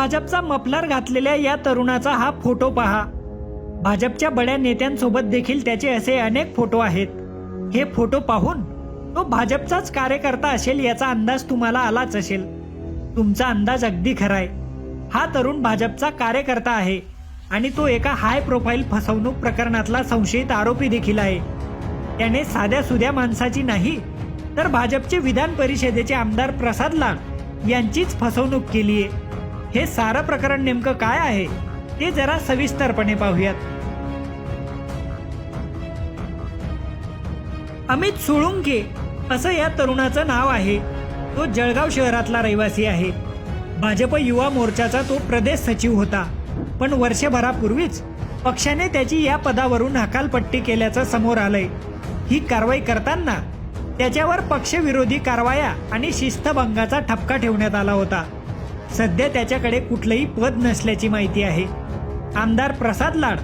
भाजपचा मफलर घातलेल्या या तरुणाचा हा फोटो पहा. भाजपच्या बड्या नेत्यांसोबत देखील त्याचे असे अनेक फोटो आहेत. हे फोटो पाहून तो भाजपचाच कार्यकर्ता असेल याचा अंदाज तुम्हाला आलाच असेल. तुमचा अंदाज अगदी खराय. हा तरुण भाजपचा कार्यकर्ता आहे आणि तो एका हाय प्रोफाईल फसवणूक प्रकरणातला संशयित आरोपी देखील आहे. त्याने साध्या सुध्या माणसाची नाही तर भाजपचे विधान परिषदेचे आमदार प्रसाद लाड यांचीच फसवणूक केली आहे हे सारं प्रकरण नेमकं काय आहे ते जरा सविस्तरपणे पाहूयात. अमित सोळुंके असं या तरुणाचं नाव आहे. तो जळगाव शहरातला रहिवासी आहे. भाजप युवा मोर्चाचा तो प्रदेश सचिव होता. पण वर्षभरापूर्वीच पक्षाने त्याची या पदावरून हकालपट्टी केल्याचं समोर आलंय. ही कारवाई करताना त्याच्यावर पक्षविरोधी कारवाया आणि शिस्तभंगाचा ठपका ठेवण्यात आला होता. सध्या त्याच्याकडे कुठलंही पद नसल्याची माहिती आहे. आमदार प्रसाद लाड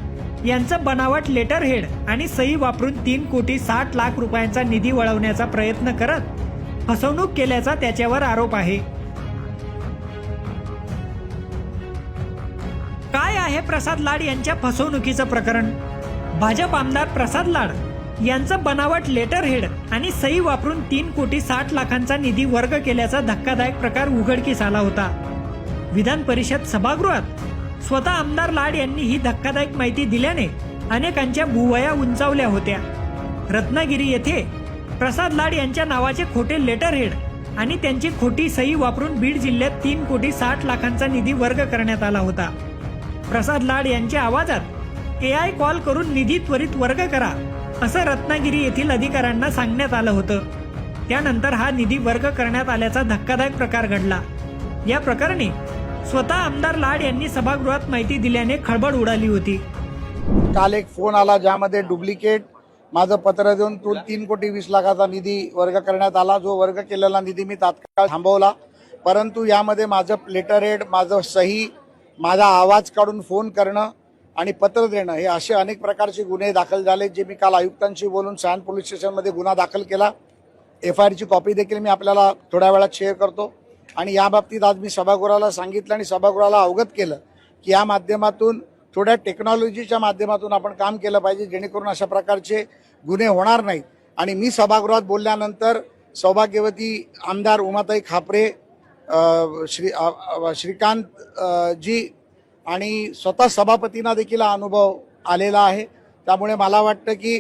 यांचं बनावट लेटर हेड आणि सही वापरून तीन कोटी साठ लाख रुपयांचा निधी वळवण्याचा प्रयत्न करत फसवणूक केल्याचा त्याच्यावर आरोप आहे. काय आहे प्रसाद लाड यांच्या फसवणुकीचं प्रकरण? भाजप आमदार प्रसाद लाड यांचं बनावट लेटर हेड आणि सही वापरून तीन कोटी साठ लाखांचा निधी वर्ग केल्याचा धक्कादायक प्रकार उघडकीस आला होता. विधान परिषद सभागृहात. स्वतः आमदार लाड यांनी ही धक्कादायक माहिती दिल्याने अनेकांच्या भुवया उंचावल्या होत्या. रत्नागिरी येथे प्रसाद लाड यांच्या नावाचे खोटे लेटर हेड आणि त्यांची खोटी सही वापरून बीड जिल्ह्यात तीन कोटी साठ लाखांचा निधी वर्ग करण्यात आला होता. प्रसाद लाड यांच्या आवाजात ए आय कॉल करून निधी त्वरित वर्ग करा असं रत्नागिरी येथील अधिकाऱ्यांना सांगण्यात आलं होतं. त्यानंतर हा निधी वर्ग करण्यात आल्याचा धक्कादायक प्रकार घडला. या प्रकरणी स्वतः आमदार लाड यांनी सभागृहात माहिती दिल्याने खळबळ उडाली होती. काल एक फोन आला ज्यामध्ये डुप्लिकेट माझं पत्र देऊन तो तीन कोटी वीस लाखाचा निधी वर्ग करण्यात आला. जो वर्ग केलेला निधी मी तात्काळ थांबवला. परंतु यामध्ये माझं लेटर हेड माझं सही माझा आवाज काढून फोन करणं आणि पत्र देणं हे असे अनेक प्रकारचे गुन्हे दाखल झाले जे मी काल आयुक्तांशी बोलून सहान पोलीस स्टेशनमध्ये गुन्हा दाखल केला. एफ आय आरची कॉपी देखील मी आपल्याला थोड्या वेळात शेअर करतो. आणि या बाबतीत आज मी सभागृहाला सांगितलं आणि सभागृहाला अवगत केलं की या माध्यमातून थोड्या टेक्नॉलॉजीच्या माध्यमातून आपण काम केलं पाहिजे जेणेकरून अशा प्रकारचे गुन्हे होणार नाहीत. आणि मी सभागृहात बोलल्यानंतर सौभाग्यवती आमदार उमाताई खापरे श्री श्रीकांत जी आणि स्वतः सभापतींना देखील हा अनुभव आलेला आहे. त्यामुळे मला वाटतं की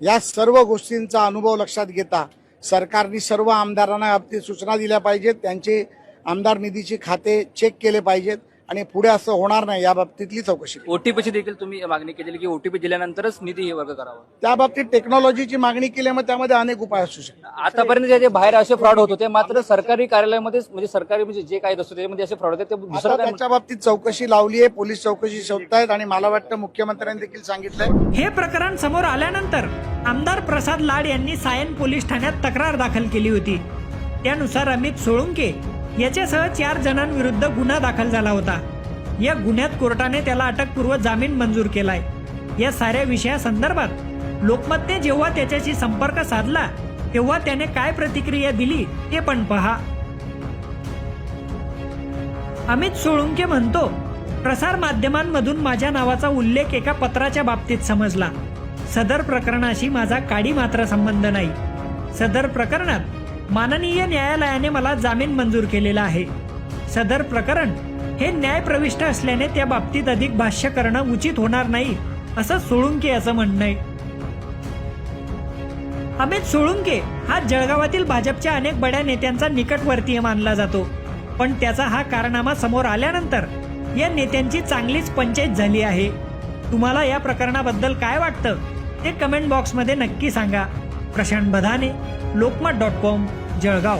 या सर्व गोष्टींचा अनुभव लक्षात घेता सरकारने सर्व आमदारांना याबाबतीत सूचना दिल्या पाहिजेत. त्यांचे आमदार निधीचे खाते चेक केले पाहिजेत आणि पुढे असं होणार नाही या बाबतीतली चौकशी ओटीपीची देखील तुम्ही मागणी केलेली की ओटीपी दिल्यानंतरच निधी हे वर्ग करावा. त्या बाबतीत टेक्नॉलॉजीची मागणी केल्यामुळे त्यामध्ये अनेक उपाय असू शकतात. आतापर्यंत जे बाहेर असे फ्रॉड होत होते मात्र सरकारी कार्यालयामध्ये म्हणजे सरकारी म्हणजे जे काही असतो त्याच्यामध्ये असे फ्रॉड होते ते त्याच्या बाबतीत चौकशी लावली आहे पोलीस चौकशी शोधतायत आणि मला वाटतं मुख्यमंत्र्यांनी देखील सांगितलंय. हे प्रकरण समोर आल्यानंतर आमदार प्रसाद लाड यांनी सायन पोलीस ठाण्यात तक्रार दाखल केली होती. त्यानुसार अमित सोळुंके याच्यासह चार जणांविरुद्ध गुन्हा दाखल झाला होता. या गुन्ह्यात कोर्टाने त्याला अटकपूर्व जामीन मंजूर केलाय. या साऱ्या विषयासंदर्भात लोकमतने जेव्हा त्याच्याशी संपर्क साधला तेव्हा त्याने काय प्रतिक्रिया दिली ते पण पहा. अमित सोळुंके म्हणतो प्रसार माध्यमांमधून माझ्या नावाचा उल्लेख एका पत्राच्या बाबतीत समजला. सदर प्रकरणाशी माझा काडी मात्र संबंध नाही. सदर प्रकरणात माननीय न्यायालयाने मला जामीन मंजूर केलेला आहे. सदर प्रकरण हे न्यायप्रविष्ट असल्याने त्या बाबतीत अधिक भाष्य करणं उचित होणार नाही असं सोळुंके असं म्हणणं आहे अमित सोळुंके हा जळगावातील भाजपच्या अनेक बड्या नेत्यांचा निकटवर्तीय मानला जातो. पण त्याचा हा कारनामा समोर आल्यानंतर या नेत्यांची चांगलीच पंचायत झाली आहे. तुम्हाला या प्रकरणाबद्दल काय वाटतं? ते कमेंट बॉक्समध्ये नक्की सांगा. प्रशांत बधाने लोकमत डॉट कॉम जळगाव.